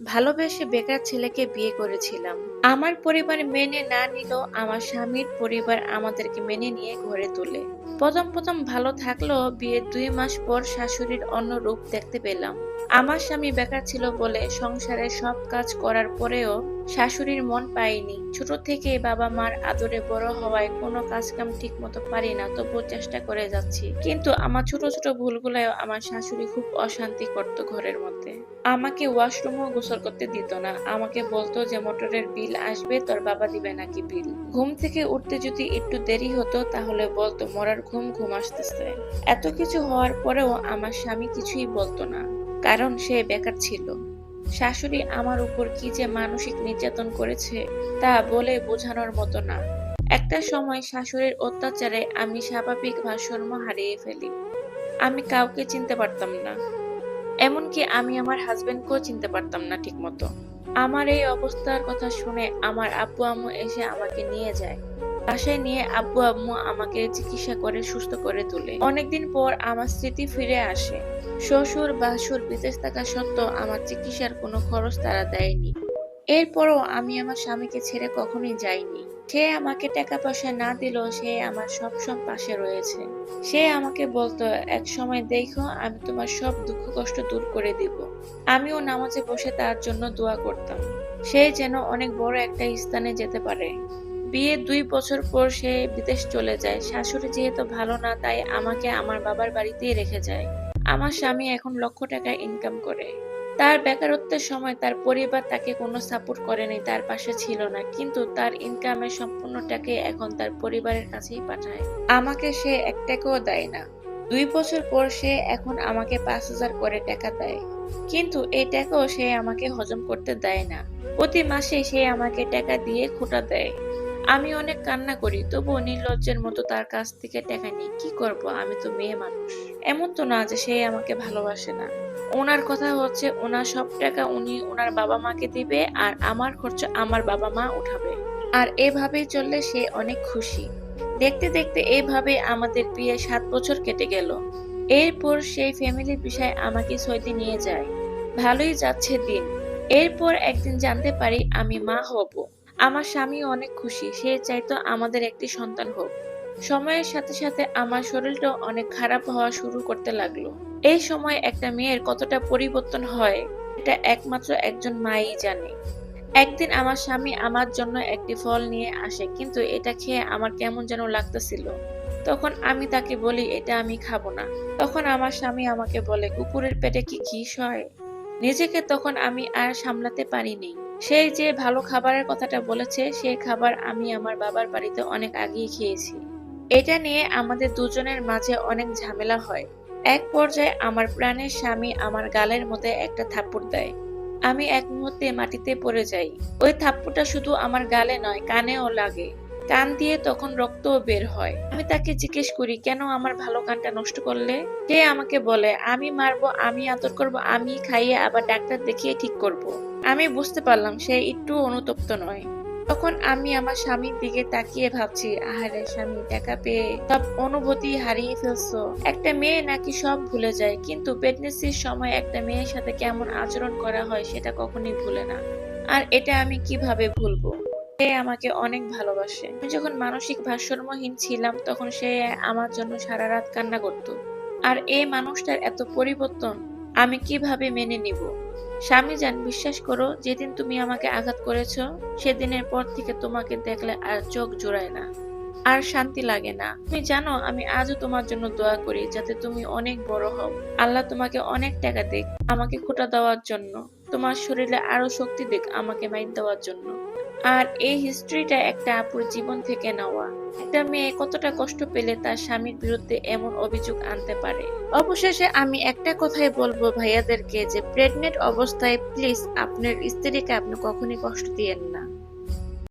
ভালোবেসে বেকার ছেলেকে বিয়ে করেছিলাম। আমার পরিবার মেনে না নিলেও আমার স্বামীর পরিবার আমাদেরকে মেনে নিয়ে ঘরে তোলে। প্রথম প্রথম ভালো থাকলেও বিয়ের দুই মাস পর শাশুড়ির অন্য রূপ দেখতে পেলাম। আমার স্বামী বেকার ছিল বলে সংসারে সব কাজ করার পরেও শাশুড়ির মন পাইনি ছোট থেকে বাবা মার আদরে বড় হওয়ায় কোনো কাজ কাম ঠিক মতো পারি না, তবুও চেষ্টা করে যাচ্ছি। কিন্তু আমার ছোট ছোট ভুলগুলোও আমার শাশুড়ি খুব অশান্তি করতো ঘরের মধ্যে। আমাকে ওয়াশরুমও গোসল করতে দিত না। আমাকে বলতো যে, মোটরের বিল আসবে, তোর বাবা দিবে নাকি বিল? ঘুম থেকে উঠতে যদি একটু দেরি হতো, তাহলে বলতো, মরার ঘুম ঘুম আসতেছে। এত কিছু হওয়ার পরেও আমার স্বামী কিছুই বলতো না, কারণ সে বেকার ছিল। শাশুড়ি আমার উপর কি যে মানসিক নির্যাতন করেছে, তা বলে বোঝানোর মতো না। একটা সময় শাশুড়ির অত্যাচারে আমি স্বাভাবিক ভারসাম্য হারিয়ে ফেলি। আমি কাউকে চিনতে পারতাম না। এমনকি আমি আমার হাজবেন্ডকেও চিনতে পারতাম না ঠিকমতো। আমার এই অবস্থার কথা শুনে আমার আব্বু আম্মু এসে আমাকে নিয়ে যায়। বাসায় নিয়ে আব্বু আম্মু আমাকে চিকিৎসা করে সুস্থ করে তোলে। অনেকদিন পর আমার স্মৃতি ফিরে আসে। শ্বশুর বাসুর বিদেশ থাকা সত্ত্বেও আমার চিকিৎসার কোনো খরচ তারা দেয়নি। এরপরও আমি আমার স্বামীকে ছেড়ে কখনোই যাইনি। সে আমাকে টাকা পয়সা না দিলেও সে আমার সব সব পাশে রয়েছে। সে আমাকে বলতো, এক সময় দেখো, আমি তোমার সব দুঃখ কষ্ট দূর করে দিব। আমিও নামাজে বসে তার জন্য দোয়া করতাম। সে যেন অনেক বড় একটা স্থানে যেতে পারে। বিয়ের দুই বছর পর সে বিদেশ চলে যায়। শাশুড়ি যেহেতু ভালো না, তাই আমাকে আমার বাবার বাড়িতেই রেখে যায়। আমার স্বামী এখন লক্ষ টাকা ইনকাম করে। তার বেকারত্বের সময় তার পরিবার তাকে কোনো সাপোর্ট করেনি, তার পাশে ছিল না। কিন্তু তার ইনকামের সম্পূর্ণ টাকা এখন তার পরিবারের কাছেই পাঠায়। আমাকে সে এক টাকাও দেয় না। দুই বছর পর সে এখন আমাকে পাঁচ হাজার করে টাকা দেয়। কিন্তু এই টাকাও সে আমাকে হজম করতে দেয় না। প্রতি মাসে সে আমাকে টাকা দিয়ে খোটা দেয়। আমি অনেক কান্না করি, তবুও নির্লজ্জের মতো তার কাছ থেকে টাকা নিই কি করব? আমি তো মেয়ে মানুষ। এমন তো না যে সে আমাকে ভালোবাসে না। ওনার কথা হচ্ছে, ওনার সব টাকা উনি ওনার বাবা মাকে দিবে আর আমার খরচা আমার বাবা মা উঠাবে। আর এভাবেই চললে সে অনেক খুশি। দেখতে দেখতে এইভাবে আমাদের বিয়ে সাত বছর কেটে গেল। এরপর সেই ফ্যামিলির বিষয়ে আমাকে সৌদি নিয়ে যায়। ভালোই যাচ্ছে দিন। এরপর একদিন জানতে পারি আমি মা হব। আমার স্বামী অনেক খুশি, সে চাইতো আমাদের একটি সন্তান হোক। সময়ের সাথে সাথে আমার শরীরটা অনেক খারাপ হওয়া শুরু করতে লাগল। এই সময় একটা মেয়ের কতটা পরিবর্তন হয় এটা একমাত্র একজন মাই জানে। একদিন আমার স্বামী আমার জন্য একটি ফল নিয়ে আসে, কিন্তু এটা খেয়ে আমার কেমন যেন লাগতেছিল। তখন আমি তাকে বলি, এটা আমি খাব না। তখন আমার স্বামী আমাকে বলে, কুকুরের পেটে কি ঘি হয়? নিজেকে তখন আমি আর সামলাতে পারিনি। সেই যে ভালো খাবারের কথাটা বলেছে সেই খাবার আমি আমার বাবার বাড়িতে অনেক আগেই খেয়েছি। এটা নিয়ে আমাদের দুজনের মাঝে অনেক ঝামেলা হয়। এক পর্যায়ে আমার প্রাণের স্বামী আমার গালের মধ্যে একটা থাপ্পড় দেয়। আমি এক মুহূর্তে মাটিতে পড়ে যাই। ওই থাপ্পড়টা শুধু আমার গালে নয়, কানেও লাগে। কান দিয়ে তখন রক্তও বের হয়। আমি তাকে জিজ্ঞেস করি, কেন আমার ভালো কানটা নষ্ট করলে? সে আমাকে বলে, আমি মারবো, আমি আদর করব, আমি খাইয়ে আবার ডাক্তার দেখিয়ে ঠিক করব। আমি বুঝতে পারলাম সে একটু অনুতপ্ত নয়। তখন আমি আমার স্বামীর দিকে তাকিয়ে ভাবছি, আহারে স্বামী, টাকা পেয়ে সব অনুভূতি হারিয়ে ফেলছো। একটা মেয়ে নাকি সব ভুলে যায়, কিন্তু প্রেগনেন্সির সময় একটা মেয়ের সাথে কেমন আচরণ করা হয় সেটা কখনোই ভুলে না। আর এটা আমি কীভাবে ভুলবো? সে আমাকে অনেক ভালোবাসে। আমি যখন মানসিক ভারসাম্যহীন ছিলাম, তখন সে আমার জন্য সারা রাত কান্না করত। আর এই মানুষটার এত পরিবর্তন আমি কীভাবে মেনে নিব? স্বামী যান বিশ্বাস করো, যেদিন তুমি আমাকে আঘাত করেছ, সেদিনের পর থেকে তোমাকে দেখলে আর চোখ জোড়ায় না। আর শান্তি লাগে না। তুমি জানো, আমি আজও তোমার জন্য দোয়া করি, যাতে তুমি অনেক বড় হও। আল্লাহ তোমাকে অনেক টাকা দিক, আমাকে খোটা দেওয়ার জন্য। তোমার শরীরে আরও শক্তি দিক, আমাকে মাইন দেওয়ার জন্য। আর এই হিস্ট্রিটা একটা আপুর জীবন থেকে নেওয়া। একটা মেয়ে কতটা কষ্ট পেলে তার স্বামীর বিরুদ্ধে এমন অভিযোগ আনতে পারে? অবশেষে আমি একটা কথাই বলব ভাইয়াদেরকে যে প্রেগনেন্ট অবস্থায় প্লিজ আপনার স্ত্রীকে আপনি কখনই কষ্ট দিয়েন না।